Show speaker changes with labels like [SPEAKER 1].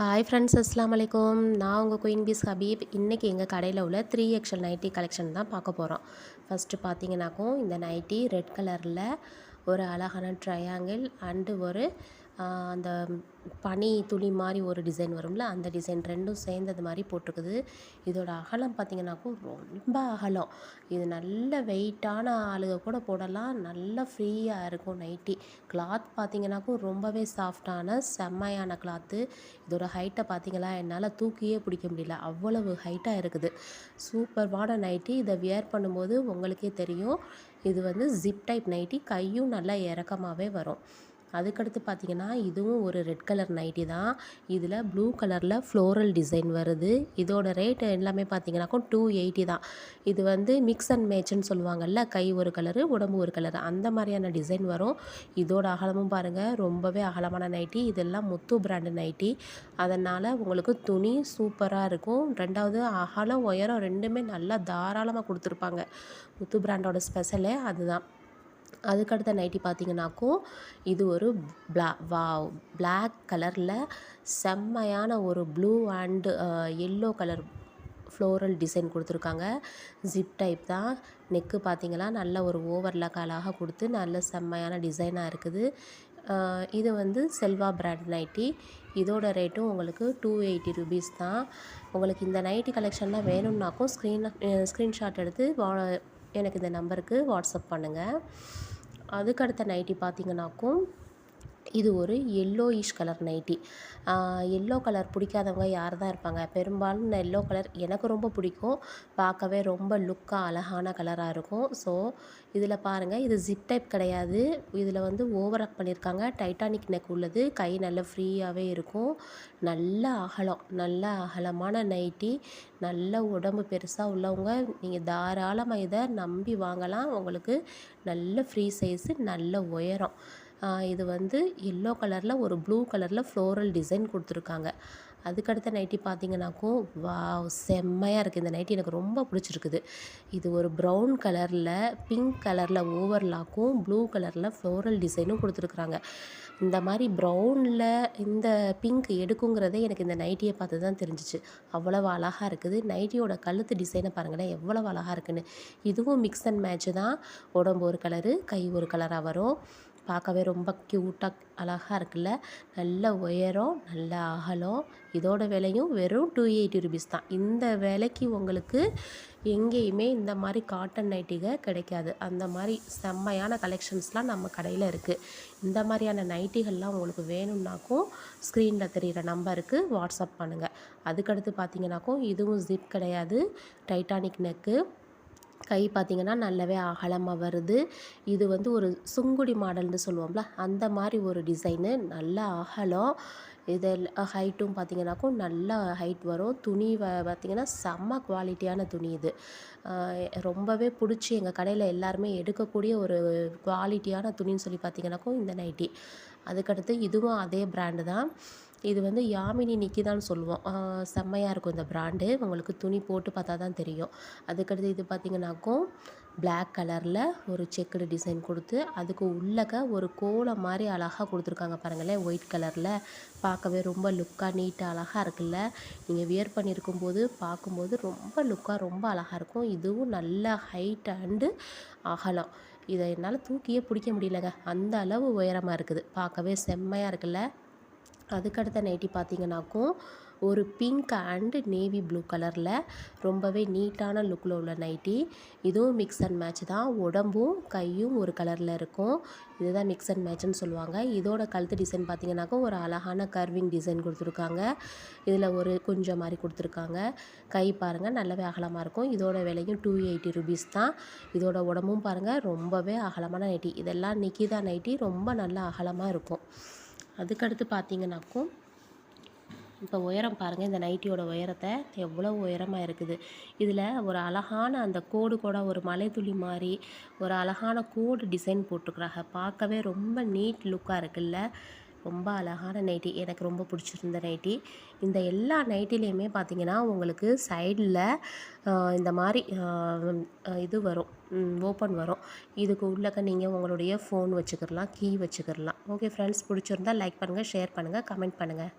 [SPEAKER 1] Hi friends அஸ்லாம் வலைக்கம் நான் உங்கள் குயின் பீஸ் ஹபீப். இன்றைக்கி எங்கள் கடையில் உள்ள த்ரீ எக்ஷல் நைட்டி கலெக்ஷன் தான் பார்க்க போகிறோம் ஃபஸ்ட்டு பார்த்தீங்கன்னாக்கும் இந்த நைட்டி ரெட் கலரில் ஒரு அழகான ட்ரையாங்கிள் அண்டு ஒரு அந்த பனி துளி மாதிரி ஒரு டிசைன் வரும்ல அந்த டிசைன் ரெண்டும் சேர்ந்தது மாதிரி போட்டிருக்குது. இதோட அகலம் பார்த்திங்கனாக்கும் ரொம்ப அகலம். இது நல்ல வெயிட்டான ஆளுக கூட போடலாம். நல்லா ஃப்ரீயாக இருக்கும் நைட்டி. கிளாத் பார்த்திங்கனாக்கும் ரொம்பவே சாஃப்டான செம்மையான கிளாத்து. இதோட ஹைட்டை பார்த்திங்களா என்னால் தூக்கியே பிடிக்க முடியல. அவ்வளவு ஹைட்டாக இருக்குது. சூப்பர்வான நைட்டி. இதை வியர் பண்ணும்போது உங்களுக்கே தெரியும். இது வந்து ஜிப் டைப் நைட்டி. கையும் நல்லா இறக்கமாகவே வரும். அதுக்கடுத்து பார்த்திங்கன்னா இதுவும் ஒரு ரெட் கலர் நைட்டி தான். இதில் ப்ளூ கலரில் ஃப்ளோரல் டிசைன் வருது. இதோட ரேட் எல்லாமே பார்த்தீங்கன்னாக்கும் டூ எயிட்டி தான். இது வந்து மிக்ஸ் அண்ட் மேட்ச்னு சொல்லுவாங்கல்ல கை ஒரு கலரு உடம்பு ஒரு கலர் அந்த மாதிரியான டிசைன் வரும். இதோட அகலமும் பாருங்கள் ரொம்பவே அகலமான நைட்டி இதெல்லாம் முத்து பிராண்டு நைட்டி அதனால் உங்களுக்கு துணி சூப்பராக இருக்கும். ரெண்டாவது அகலம் உயரம் ரெண்டுமே நல்லா தாராளமாக கொடுத்துருப்பாங்க. முத்து பிராண்டோட ஸ்பெஷலே அதுதான். அதுக்கடுத்த நைட்டி பார்த்தீங்கன்னாக்கும் இது ஒரு பிளா வா பிளாக் கலரில் செம்மையான ஒரு blue and yellow colour floral design கொடுத்துருக்காங்க. ஜிப் டைப் தான். நெக்கு பார்த்தீங்கன்னா நல்ல ஒரு ஓவர்லாக் அழகாக கொடுத்து நல்ல செம்மையான டிசைனாக இருக்குது. இது வந்து செல்வா பிராண்ட் நைட்டி. இதோட ரேட்டும் உங்களுக்கு டூ எயிட்டி ருபீஸ் தான். உங்களுக்கு இந்த நைட்டி கலெக்ஷன்லாம் வேணும்னாக்கும் ஸ்க்ரீன் ஸ்க்ரீன்ஷாட் எடுத்து வா எனக்கு இந்த நம்பருக்கு வாட்ஸ்அப் பண்ணுங்கள் அதுக்கடுத்த நைட்டி பார்த்தீங்கன்னாக்கும் இது ஒரு yellowish colour nightie yellow colour பிடிக்காதவங்க யார் தான் இருப்பாங்க? பெரும்பாலும் இந்த எல்லோ கலர் எனக்கு ரொம்ப பிடிக்கும். பார்க்கவே ரொம்ப லுக்காக அழகான கலராக இருக்கும். ஸோ இதில் பாருங்கள் இது ஜிப் டைப் கிடையாது. இதில் வந்து ஓவர் அப் பண்ணியிருக்காங்க டைட்டானிக் நெக் உள்ளது. கை நல்ல ஃப்ரீயாகவே இருக்கும். நல்ல அகலம். நல்ல அகலமான நைட்டி நல்ல உடம்பு பெருசாக உள்ளவங்க. நீங்கள் தாராளமாக இதை நம்பி வாங்கலாம். உங்களுக்கு நல்ல ஃப்ரீ சைஸு நல்ல உயரம். இது வந்து எல்லோ கலரில் ஒரு ப்ளூ கலரில் ஃப்ளோரல் டிசைன் கொடுத்துருக்காங்க. அதுக்கடுத்த நைட்டி பார்த்தீங்கன்னாக்கும் வா செம்மையாக இருக்குது இந்த நைட்டி எனக்கு ரொம்ப பிடிச்சிருக்குது. இது ஒரு ப்ரௌன் கலரில் பிங்க் கலரில் ஓவர்லாக்கும் ப்ளூ கலரில் ஃப்ளோரல் டிசைனும் கொடுத்துருக்குறாங்க. இந்த மாதிரி ப்ரௌனில் இந்த பிங்க் எடுக்குங்கிறதே எனக்கு இந்த நைட்டியை பார்த்து தான் தெரிஞ்சிச்சு. அவ்வளோ அழகாக இருக்குது. நைட்டியோட கழுத்து டிசைனை பாருங்களேன் எவ்வளவு அழகாக இருக்குன்னு. இதுவும் மிக்ஸ் அண்ட் மேட்ச்சு தான். உடம்பு ஒரு கலரு கை ஒரு கலராக வரும். பார்க்கவே ரொம்ப க்யூட்டாக அழகாக இருக்குல்ல? நல்ல உயரம் நல்ல அகலம். இதோட விலையும் வெறும் டூ எயிட்டி ருபீஸ் தான். இந்த விலைக்கு உங்களுக்கு எங்கேயுமே இந்த மாதிரி காட்டன் நைட்டிக கிடைக்காது. அந்த மாதிரி செம்மையான கலெக்ஷன்ஸ்லாம் நம்ம கடையில் இருக்குது இந்த மாதிரியான நைட்டிகள்லாம் உங்களுக்கு வேணும்னாக்கும் ஸ்க்ரீனில் தெரிகிற நம்பருக்கு வாட்ஸ்அப் பண்ணுங்கள் அதுக்கடுத்து பார்த்தீங்கன்னாக்கும் இதுவும் ஜிப் கிடையாது. டைட்டானிக் நெக்கு கை பார்த்திங்கன்னா நல்லாவே அகலமாக வருது. இது வந்து ஒரு சுங்குடி மாடல்னு சொல்லுவோம்ல அந்த மாதிரி ஒரு டிசைனு நல்ல அகலம். இதில் ஹைட்டும் பார்த்திங்கனாக்கும் நல்லா ஹைட் வரும். துணி வ பார்த்திங்கன்னா செம்ம குவாலிட்டியான துணி இது. ரொம்பவே பிடிச்சி எங்கள் கடையில் எல்லாருமே எடுக்கக்கூடிய ஒரு குவாலிட்டியான துணின்னு சொல்லி பார்த்திங்கனாக்கும் இந்த நைட்டி. அதுக்கடுத்து இதுவும் அதே பிராண்டு தான். இது வந்து யாமினி நிக்கிதான்னு சொல்லுவோம். செம்மையாக இருக்கும் இந்த ப்ராண்டு. உங்களுக்கு துணி போட்டு பார்த்தா தான் தெரியும். அதுக்கடுத்து இது பார்த்திங்கனாக்கும் பிளாக் கலரில் ஒரு செக்குடு டிசைன் கொடுத்து அதுக்கு உள்ளக ஒரு கோலம் மாதிரி அழகாக கொடுத்துருக்காங்க பாருங்களேன். ஒயிட் கலரில் பார்க்கவே ரொம்ப லுக்காக நீட்டாக அழகாக இருக்குல்ல. நீங்கள் வியர் பண்ணியிருக்கும் போது பார்க்கும்போது ரொம்ப லுக்காக ரொம்ப அழகாக இருக்கும். இதுவும் நல்ல ஹைட் அண்டு அகலம். இதை என்னால் தூக்கியே பிடிக்க முடியலங்க. அந்த அளவு உயரமாக இருக்குது. பார்க்கவே செம்மையாக இருக்குல்ல. அதுக்கடுத்த நைட்டி பார்த்தீங்கன்னாக்கும் ஒரு பிங்க் அண்டு நேவி ப்ளூ கலரில் ரொம்பவே நீட்டான லுக்கில் உள்ள நைட்டி. இதுவும் மிக்ஸ் அண்ட் மேட்ச் தான். உடம்பும் கையும் ஒரு கலரில் இருக்கும். இதுதான் மிக்ஸ் அண்ட் மேட்ச்னு சொல்லுவாங்க. இதோட கழுத்து டிசைன் பார்த்தீங்கன்னாக்கா ஒரு அழகான கர்விங் டிசைன் கொடுத்துருக்காங்க. இதில் ஒரு கொஞ்சம் மாதிரி கொடுத்துருக்காங்க. கை பாருங்கள் நல்லாவே அகலமாக இருக்கும். இதோட விலையும் டூ எயிட்டி ருபீஸ் தான். இதோட உடம்பும் பாருங்கள் ரொம்பவே அகலமான நைட்டி. இதெல்லாம் நிக்கிதா நைட்டி ரொம்ப நல்லா அகலமாக இருக்கும். அதுக்கடுத்து பார்த்தீங்கன்னாக்கும் இப்போ உயரம் பாருங்கள் இந்த நைட்டியோட உயரத்தை எவ்வளோ உயரமாக இருக்குது. இதில் ஒரு அழகான அந்த கோடு கூட ஒரு மலை துளி மாதிரி ஒரு அழகான கோடு டிசைன் போட்டிருக்குறாங்க பார்க்கவே ரொம்ப நீட் லுக்காக இருக்குல்ல. ரொம்ப அழகான நைட்டி. எனக்கு ரொம்ப பிடிச்சிருந்த நைட்டி. இந்த எல்லா நைட்டிலையுமே பார்த்தீங்கன்னா உங்களுக்கு சைடில் இந்த மாதிரி இது வரும். ஓப்பன் வரும். இதுக்கு உள்ளக்க நீங்கள் உங்களுடைய ஃபோன் வச்சுக்கிடலாம் கீ வச்சுக்கிடலாம் ஓகே ஃப்ரெண்ட்ஸ் பிடிச்சிருந்தா லைக் பண்ணுங்கள் ஷேர் பண்ணுங்கள் கமெண்ட் பண்ணுங்கள்